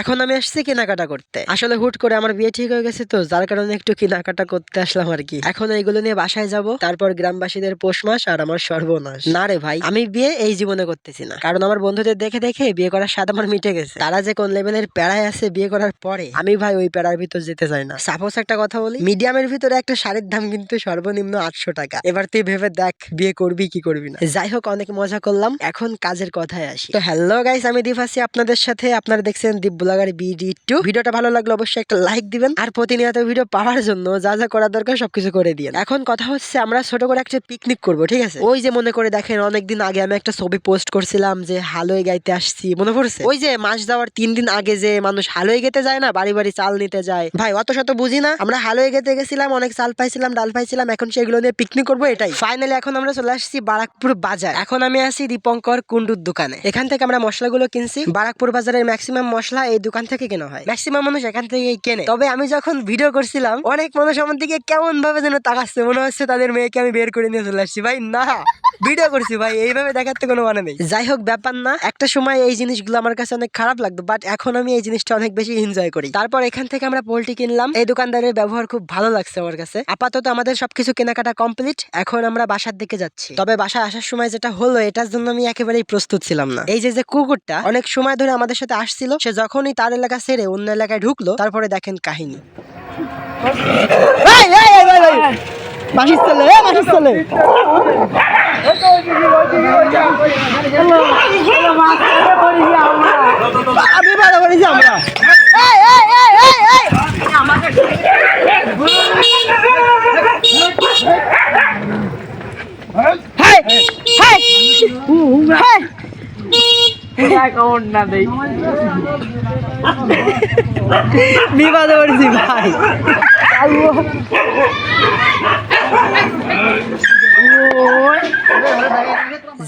এখন আমি আসছি কেনাকাটা করতে। আসলে হুট করে আমার বিয়ে ঠিক হয়ে গেছে তো, যার কারণে একটু কেনাকাটা করতে আসলাম আর কি। এখন এইগুলো নিয়ে বাসায় যাব, তারপর গ্রামবাসীদের পৌষ মাস আর আমার সর্বনাশ। না রে ভাই, আমি বিয়ে এই জীবনে করতেছি না। কারণ আমার বন্ধুদের দেখে দেখে বিয়ে করার স্বাদ আমার মিটে গেছে। তারা যে কোন লেভেলের প্যারায় আছে বিয়ে করার পরে, আমি ভাই ওই প্যারার ভিতর যেতে চাই না। সাপোজ একটা কথা বলি, মিডিয়ামের ভিতরে একটা শাড়ির দাম কিন্তু সর্বনিম্ন আটশো টাকা। এবার তুই ভেবে দেখ, বিয়ে করবি কি করবি না। যাই হোক, অনেক মজা করলাম। এখন কাজের কথায় আসি। তো হ্যালো গাইস আমি দীপ আছি আপনাদের সাথে। আপনারা দেখছেন দীপ ব্লগার বিডি টু। ভিডিওটা ভালো লাগলে অবশ্যই একটা লাইক দিবেন আর প্রতিনিয়ত ভিডিও পাওয়ার জন্য যা যা করা দরকার সবকিছু করে দিয়ে এখন কথা হচ্ছে আমরা ছোট করে একটা পিকনিক করব, ঠিক আছে? ওই যে মনে করে দেখেন, অনেকদিন আগে আমি একটা ছবি পোস্ট করছিলাম যে হালুই গাইতে আসছি, মনে পড়ছে? ওই যে মাস যাওয়ার তিন দিন আগে যে মানুষ হালুই গেতে যায় না, বাড়ি বাড়ি চাল নিতে যায়। ভাই, অত শত বুঝি না। আমরা হালুই গেতে গেছিলাম, অনেক চাল পাইছিলাম, ডাল পাইছিলাম, এখন সেগুলো নিয়ে পিকনিক করব এটাই। ফাইনালি এখন আমরা চলে আসছি বারাকপুর বাজার। এখন আমি আছি দীপঙ্কর কুন্ডুর দোকানে। এখান থেকে আমরা মশলাগুলো কিনছি। বারাকপুর বাজারের ম্যাক্সিমাম মশলা এই দোকান থেকে কেনা হয়? ম্যাক্সিমাম মানুষ এখান থেকেই কেনে। তবে আমি যখন ভিডিও করছিলাম, অনেক মানুষ আমার দিকে কেমন ভাবে যেন তাকাচ্ছে। মনে হচ্ছে তাদের মেয়েকে আমি বের করে নিয়ে চলে আসছি। ভাই, না। ভিডিও করছি ভাই, এইভাবে দেখাতে কোনো মানে নেই। যাই হোক, ব্যাপার না। একটা সময় এই জিনিসগুলো আমার কাছে অনেক খারাপ লাগতো বাট এখন আমি এই জিনিসটা অনেক বেশি এনজয় করি। তারপর এখান থেকে আমরা পোল্ট্রি কিনলাম। এই দোকানদারের ব্যবহার খুব ভালো লাগছে আমার কাছে। আপাতত আমাদের সবকিছু কেনাকাটা কমপ্লিট এখন আমরা বাসার দিকে যাচ্ছি। তবে বাসায় আসার সময় যেটা হলো, এটার জন্য আমি একেবারেই প্রস্তুত ছিলাম না। এই যে যে কুকুরটা অনেক সময় ধরে আমাদের সাথে আসছিল, সে যখনই তার এলাকা ছেড়ে অন্য এলাকায় ঢুকলো তারপরে দেখেন কাহিনী। এই, বিপদে ভাই।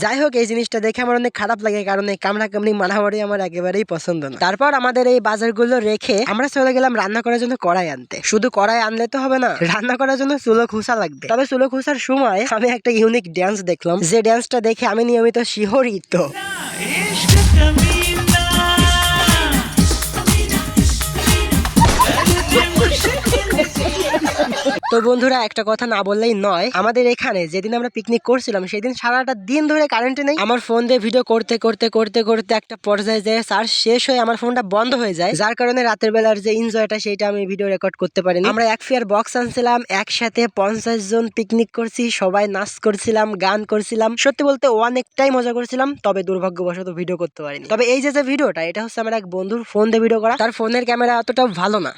যাই হোক, এই জিনিসটা দেখে আমার অনেক খারাপ লাগে, কারণ এই কামড়া কামড়ি মারামারি আমার একেবারেই পছন্দ না। তারপর আমাদের এই বাজারগুলো রেখে আমরা চলে গেলাম রান্না করার জন্য কড়াই আনতে। শুধু কড়াই আনলে তো হবে না, রান্না করার জন্য চুলো খুসা লাগবে। তবে চুলো খুসার সময় আমি একটা ইউনিক ড্যান্স দেখলাম। যে ড্যান্সটা দেখে আমি নিয়মিত শিহরিত। este é caminho. তো বন্ধুরা, একটা কথা না বললেই নয়। আমাদের এখানে যেদিন আমরা পিকনিক করছিলাম, সেদিন সারাটা দিন ধরে কারেন্ট নেই। আমার ফোন দিয়ে ভিডিও করতে করতে করতে করতে একটা পর্যায়ে যায় চার্জ শেষ হয়ে আমার ফোনটা বন্ধ হয়ে যায়। যার কারণে রাতের বেলার যে এনজয়টা সেটা আমি ভিডিও রেকর্ড করতে পারিনি। আমরা এক ফেয়ার বক্স আনছিলাম, একসাথে পঞ্চাশ জন পিকনিক করছি, সবাই নাচ করছিলাম, গান করছিলাম। সত্যি বলতে অনেকটাই মজা করছিলাম, তবে দুর্ভাগ্যবশত ভিডিও করতে পারিনি। তবে এই যে যে ভিডিওটা এটা হচ্ছে আমার এক বন্ধুর ফোন দিয়ে ভিডিও করা। তার ফোনের ক্যামেরা অতটাও ভালো না।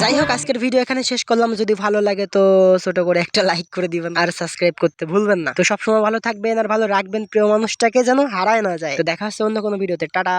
যাই হোক, আজকের ভিডিও এখানে শেষ করলাম। যদি ভালো লাগে তো ছোট করে একটা লাইক করে দিবেন আর সাবস্ক্রাইব করতে ভুলবেন না। তো সবসময় ভালো থাকবেন আর ভালো রাখবেন প্রিয় মানুষটাকে যেন হারায় না যায়। তো দেখা হচ্ছে অন্য কোনো ভিডিওতে টাটা।